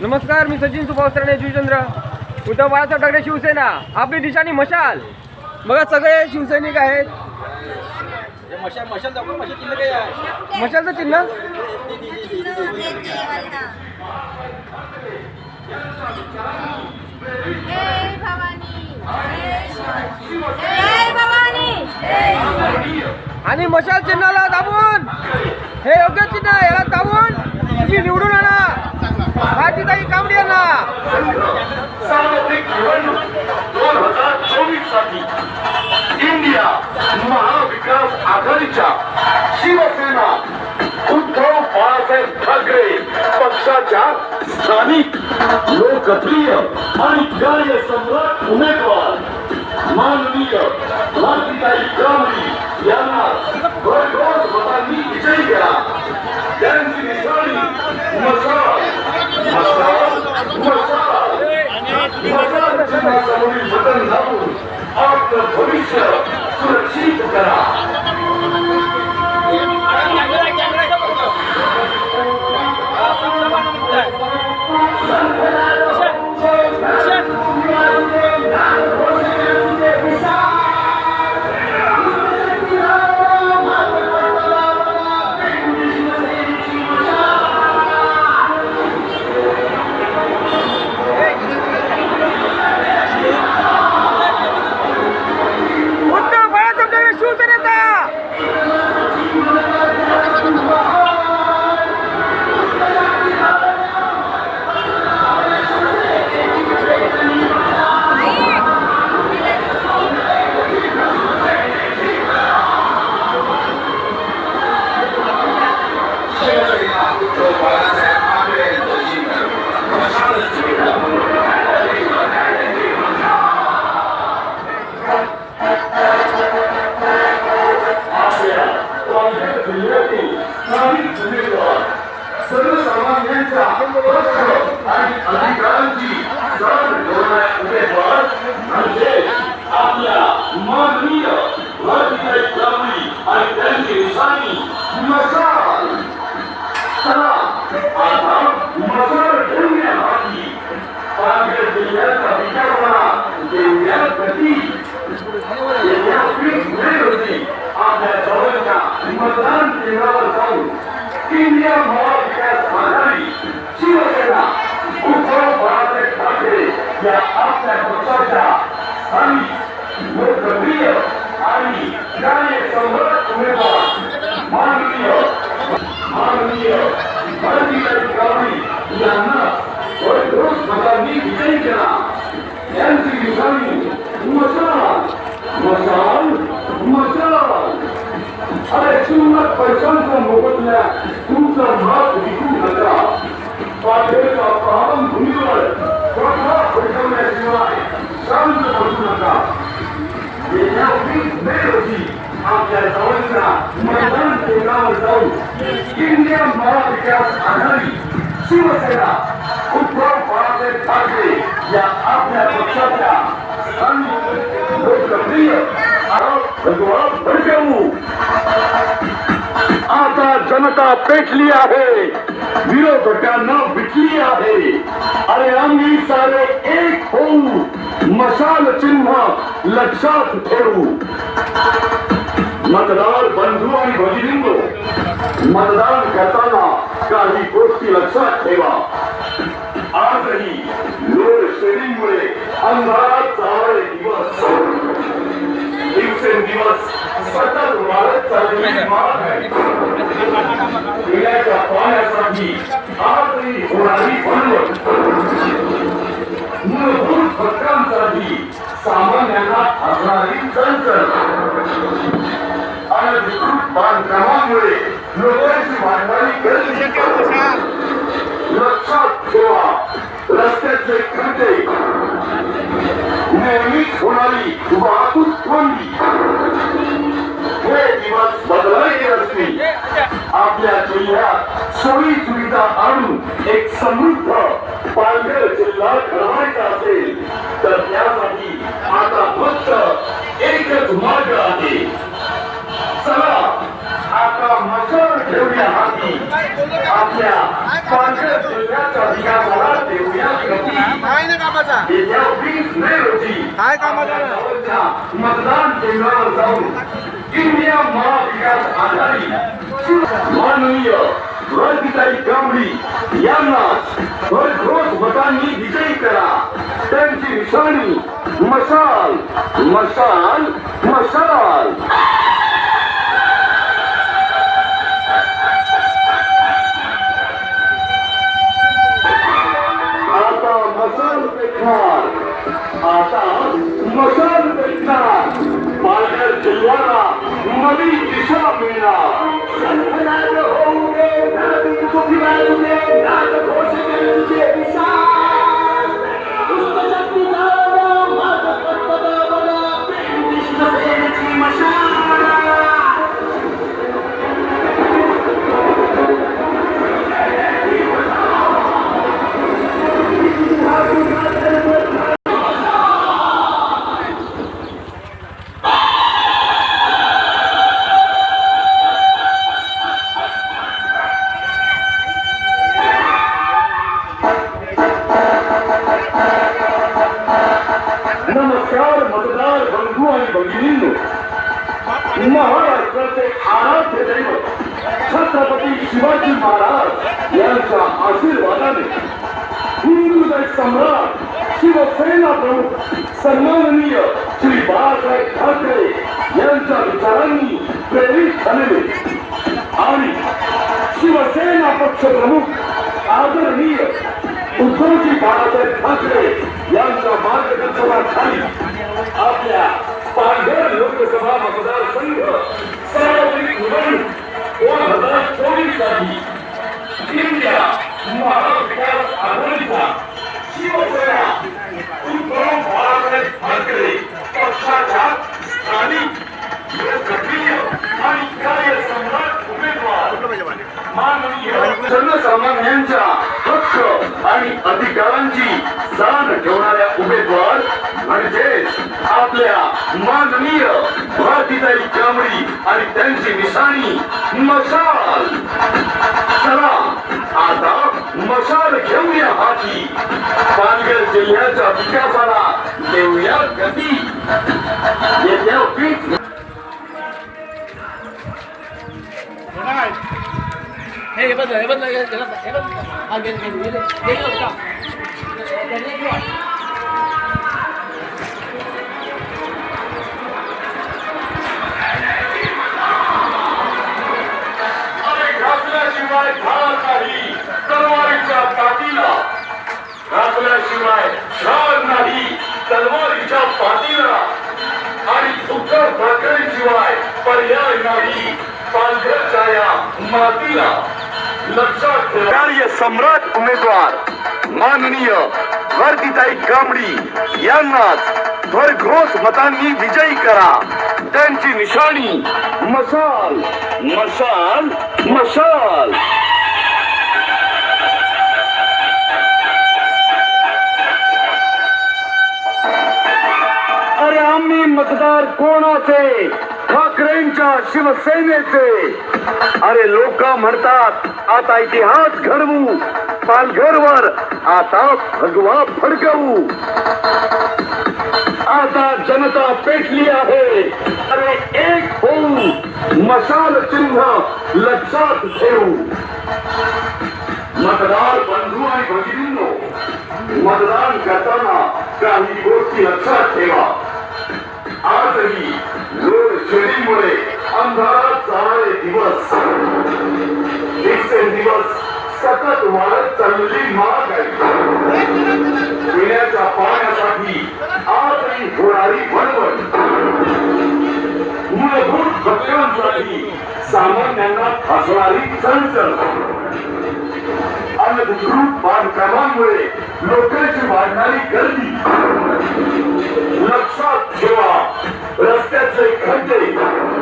नमस्कार मी सचिन सुभाष राणे शिवचंद्र उद्धव बाळासाहेब ठाकरे शिवसेना. आपली दिशानी मशाल. बघा सगळे शिवसैनिक आहेत. मशाल मशाल दाखव मशाल चिन्ह? काय आहे मशालचं चिन्ह आणि मशाल चिन्हाला दाबून. हे योग्य चिन्ह याला दाबून तुम्ही निवडून आणा. भारतीताई कांबडी यांना. सार्वत्रिक निवडणूक दोन हजार चोवीससाठी इंडिया महाविकास आघाडीच्या शिवसेना उद्धव बाळासाहेब ठाकरे पक्षाच्या स्थानिक लोकप्रिय आणि कार्य सम्राट उमेदवार माननीय भारतीताई कांबळी यांना भरघोस मतांनी विजयी केला त्यांची निशाणी मसाल मसाल मसाल मसाल चिन्हासमोरील बटन दाबून आपलं भविष्य सुरक्षित करा. इंडिया महाविकास आघाडी शिवसेना उद्धव बाळासाहेब ठाकरे या आपल्या पक्षाच्या स्थानिक लोकप्रिय आणि कार्यसम्राट उमेदवार माननीय माननीय भारतीय गावी यांना भरघोस मतांनी विजयी केला यांची निशाणी मशाल मशाल मशाल अरे चिन्ह पैशांचा मोबदल्या तुमचं मत विकू नका पाठेच्या पावनभूमीवर प्रथा पैठवण्याशिवाय शांत बसू नका. येत्या वीस मे आपल्या जवळच्या मतदान केंद्रावर जाऊन इंडिया महाविकास आघाडी शिवसेना उद्धव बाळासाहेब ठाकरे या आपल्या पक्षाच्या स्थानिक लोकप्रिय आरोप भडकवू. आता जनता पेटली आहे. विरोधकांना विटली आहे. अरे आम्ही सारे एक होऊ. मशाल चिन्ह लक्षात ठेवू. मतदार बंधू आणि भगिनींनो मतदान करताना काही गोष्टी लक्षात ठेवा. आजही लोड शेडिंगमुळे अंधारात जाणारे दिवस. दिवसेंदिवस मूलभूत घटकांसाठी सामान्यांना असणारी अनधिकृत लोकांची वाढणारी गर्दी लक्षात ठेवा रस्त्याचे खड्डे नेहमीच होणारी वाहतूक कोंडी आपल्या जिल्ह्यात सोयी सुविधा आणून एक समृद्ध पालघर जिल्हा घडवायचा असेल तर त्यासाठी आता फक्त एकच मार्ग आहे. चला आता मशाल ठेवूया हाती. आपल्या पालघर जिल्ह्याच्या विकासाला देऊया येत्या वीस मे रोजी मतदान केंद्रावर जाऊन इंडिया महाविकास आघाडी माननीय वर्गीताई कांबळी यांना भरघोस मतांनी विजयी करा. त्यांची निशाणी मशाल मशाल मशाल. सन्माननीय श्री बाळासाहेब ठाकरे यांच्या विचारांनी प्रेरित झालेले. आणि शिवसेना पक्ष प्रमुख आदरणीय उद्धवजी बाळासाहेब ठाकरे यांच्या मार्गदर्शनाखाली आपल्या पालघर लोकसभा मतदारसंघ सार्वत्रिक निवडणूक दोन हजार चोवीससाठी इंडिया महाविकास आघाडी शिवसेना उद्धव बाळासाहेब ठाकरे पक्षाच्या आणि लोकप्रिय आणि कार्यसम्राट उमेदवार माननीय सर्वसामान्यांच्या हक्क आणि अधिकारांची जाण ठेवणाऱ्या उमेदवार म्हणजेच आपल्या माननीय भारतीताई कांबळी आणि त्यांची निशाणी मशाल. चला आता मशाल घेऊया हाती. पालघर जिल्ह्याच्या विकासाला देऊया गती. येत्या वीस हे हे बदल हे बदल हे बदल हा घे घे घे घे घे का नाही. तलवारीच्या पाठीला. घातल्याशिवाय नाही. तलवारीच्या पाठीला. आणि तुकर भाकरीशिवाय पर्याय नाही. पांढऱ्या छाया मातीला. कार्य सम्राट उमेदवार माननीय वर्दिताई कांबडी यांनाच भरघोस मतांनी विजयी करा. त्यांची निशाणी मसाल मसाल मसाल अरे आम्ही मतदार कोणाचे? ठाकरेंच्या शिवसेनेचे. अरे लोक म्हणतात आता इतिहास घडवू. पालघरवर आता भगवा फडकवू आता जनता पेटली आहे. अरे एक होऊ. मशाल चिन्ह लक्षात ठेवू. मतदार बंधू आणि भगिनींनो मतदान करताना काही गोष्टी लक्षात ठेवा. आजही लोडशेडिंगमुळे अंधारात जाणारे दिवस. दिवसेंदिवस सतत वाढत चाललेली आहे. पिण्याच्या पाण्यासाठी आजही होणारी भडवड मूलभूत घटकांसाठी सामान्यांना फसणारी चणचण अनधिकृत बांधकामांमुळे लोकांची वाढणारी गर्दी. लक्षात ठेवा रस्त्याचे खड्डे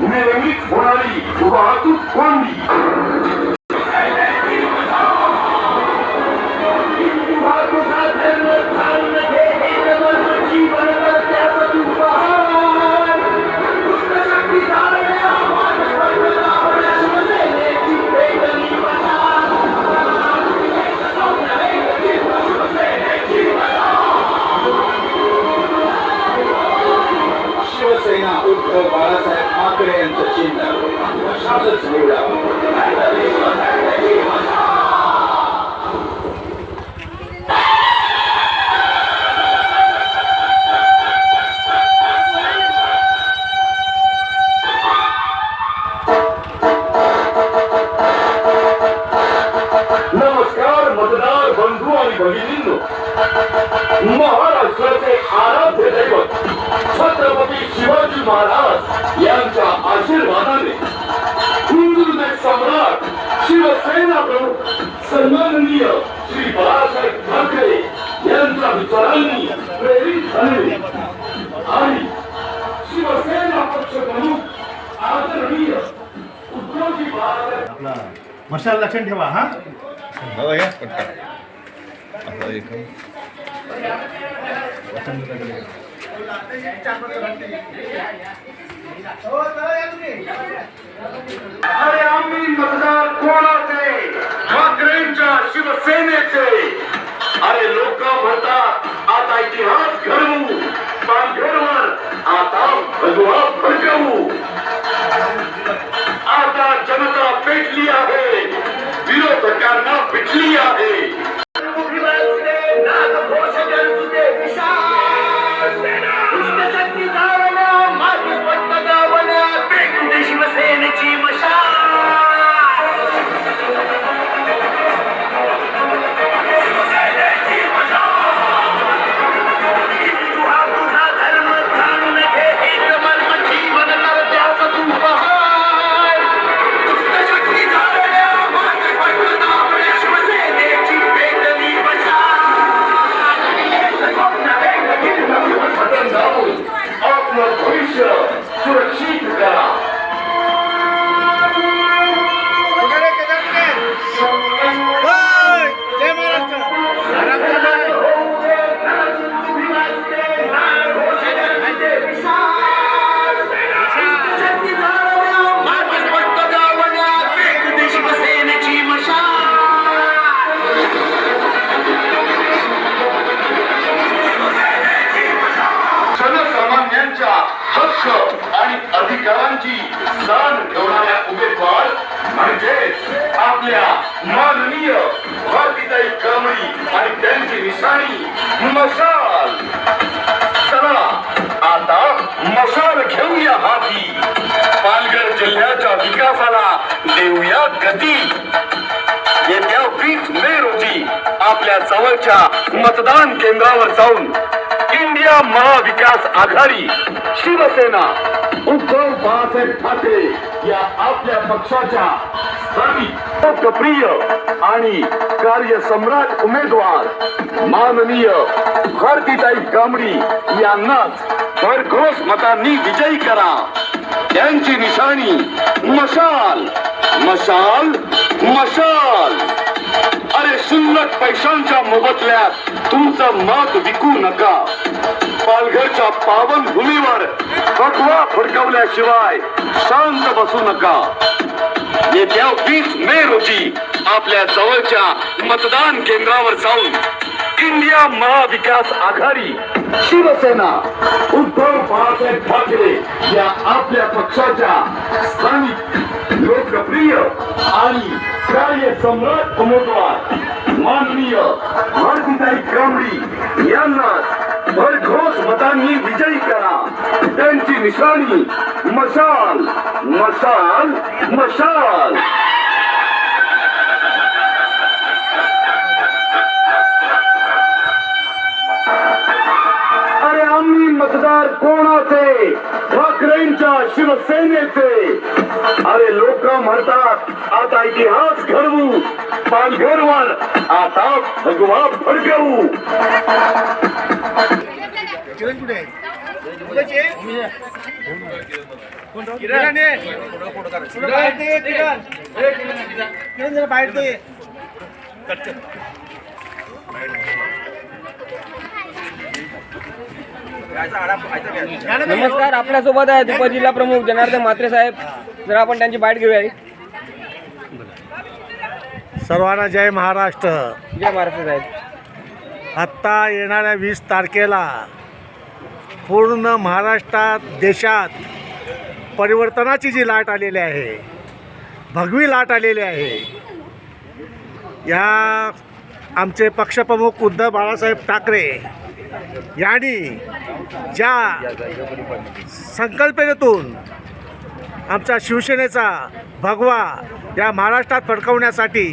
Une relique, on a. भगिनींनो महाराष्ट्राचे आराध्य दैवत छत्रपती शिवाजी महाराज यांच्या आशीर्वादाने हिंदुदेव सम्राट शिवसेना प्रमुख सन्माननीय श्री बाळासाहेब ठाकरे यांच्या विचारांनी प्रेरित झाले. आणि शिवसेना पक्ष प्रमुख आदरणीय उद्धवजी बाळासाहेब आपला मशाल लक्षण ठेवा हा? हो एक अरे आम्ही मतदार कोणाचे? ठाकरेंच्या शिवसेनेचे. अरे लोक म्हणतात आता इतिहास घडवू. पालघरवर आता भगवा भडकवू. आता जनता पेटली आहे. विरोधकांना पिटली आहे. सर्वांची जाण ठेवणाऱ्या उमेदवार म्हणजेच आपल्या माननीय भारतीताई कांबळी आणि त्यांची निशाणी मशाल. चला आता मशाल घेऊया हाती. पालघर जिल्ह्याच्या विकासाला देऊया गती. येत्या वीस मे रोजी आपल्या जवळच्या मतदान केंद्रावर जाऊन इंडिया महाविकास आघाडी शिवसेना उद्धव बाळासाहेब ठाकरे या आपल्या पक्षाच्या स्थानिक लोकप्रिय आणि कार्यसम्राट उमेदवार माननीय भारतीताई कांबडी यांनाच भरघोस मतांनी विजयी करा. त्यांची निशाणी मशाल मशाल मशाल. अरे शुल्लक पैशांच्या मोबदल्यात तुमचं मत विकू नका. पालघरच्या पावन भूमीवर फटवा फडकवल्याशिवाय शांत बसू नका. येत्या वीस मे रोजी आपल्या जवळच्या मतदान केंद्रावर जाऊन इंडिया महाविकास आघाडी शिवसेना उद्धव बाळासाहेब ठाकरे या आपल्या पक्षाच्या स्थानिक लोकप्रिय आणि कार्यसम्राट उमेदवार माननीय भारतीताई कांबळी यांनाच भरघोस मतांनी विजयी करा. त्यांची निशाणी मशाल मशाल मशाल. मतदार कोणाचे? ठाकरेंच्या शिवसेनेचे. अरे लोक म्हणतात आता इतिहास घडवू पालघरवर आता भगवा फडकवू. किरण कुठे? आहे उगाच बाहेर नमस्कार आपल्यासोबत आहे दुपार जिल्हा प्रमुख जनार्दन म्हात्रे साहेब. जर आपण त्यांची बाईट घेऊया. सर्वांना जय महाराष्ट्र. जय महाराष्ट्र साहेब. आत्ता येणाऱ्या वीस तारखेला पूर्ण महाराष्ट्रात देशात परिवर्तनाची जी लाट आलेली आहे भगवी लाट आलेली आहे या आमचे पक्षप्रमुख उद्धव बाळासाहेब ठाकरे यांनी ज्या संकल्पनेतून आमचा शिवसेनेचा भगवा या महाराष्ट्रात फडकवण्यासाठी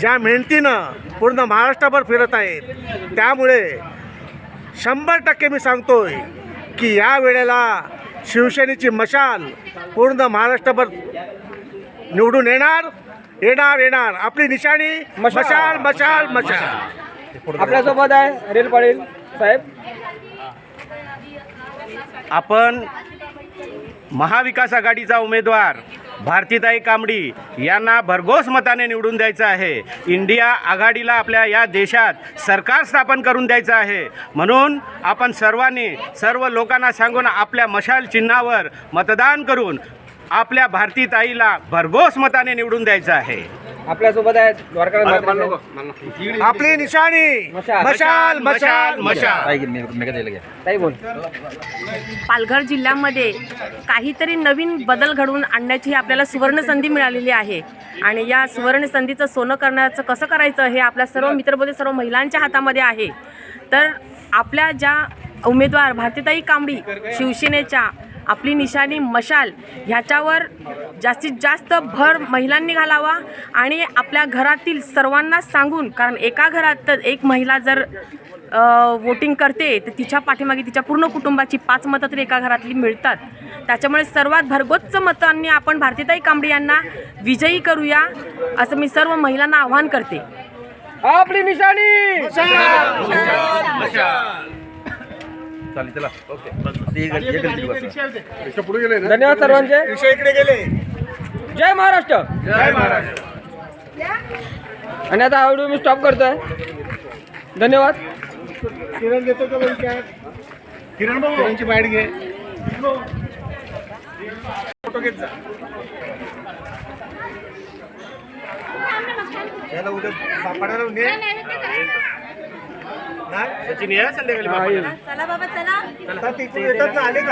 ज्या मेहनतीनं पूर्ण महाराष्ट्रभर फिरत आहेत त्यामुळे शंभर टक्के मी सांगतोय की या वेळेला शिवसेनेची मशाल पूर्ण महाराष्ट्रभर निवडून येणार येणार येणार आपली निशाणी मशाल. मशाल मशाल मशाल आपल्यासोबत आहे रेल पाटील साहेब. आपण महाविकास आघाडीचा उमेदवार भारतीताई कांबडी यांना भरघोस मताने निवडून द्यायचं आहे. इंडिया आघाडीला आपल्या या देशात सरकार स्थापन करून द्यायचं आहे. म्हणून आपण सर्वांनी सर्व लोकांना सांगून आपल्या मशाल चिन्हावर मतदान करून आपल्या भारतीताईला भरघोस मताने निवडून द्यायचं आहे. आपल्यासोबत आहेत द्वारका म्हात्रे आपली निशाणी. मशाल. मशाल मशाल मशाल. ताई बोल. पालघर जिल्ह्यामध्ये काहीतरी नवीन बदल घडवून आणण्याची आपल्याला सुवर्ण संधी मिळालेली आहे. आणि या सुवर्ण संधीचं सोनं करण्याचं कसं करायचं हे आपल्या सर्व मित्रबोधे सर्व महिलांच्या हातामध्ये आहे. तर आपल्या ज्या उमेदवार भारतीताई कांबडी शिवसेनेच्या आपली निशाणी मशाल ह्याच्यावर जास्तीत जास्त भर महिलांनी घालावा आणि आपल्या घरातील सर्वांना सांगून कारण एका घरात तर एक महिला जर वोटिंग करते तर तिच्या पाठीमागे तिच्या पूर्ण कुटुंबाची पाच मतं तर एका घरातली मिळतात. त्याच्यामुळे सर्वात भरगोच्च मतांनी आपण भारतीताई कांबडी यांना विजयी करूया असं मी सर्व महिलांना आव्हान करते. आपली निशाणी धन्यवाद सर्वांचे. विषय इकडे गेले. जय महाराष्ट्र. जय महाराज आणि आता व्हिडिओ मी स्टॉप करतोय. धन्यवाद. किरण देतो का किरण भाऊ. किरणची बाईट घे. फोटो घेत जा. याला उद्या सचिन या संध्याकाळी येईल. चला बाबा चला. येतात ना आले का?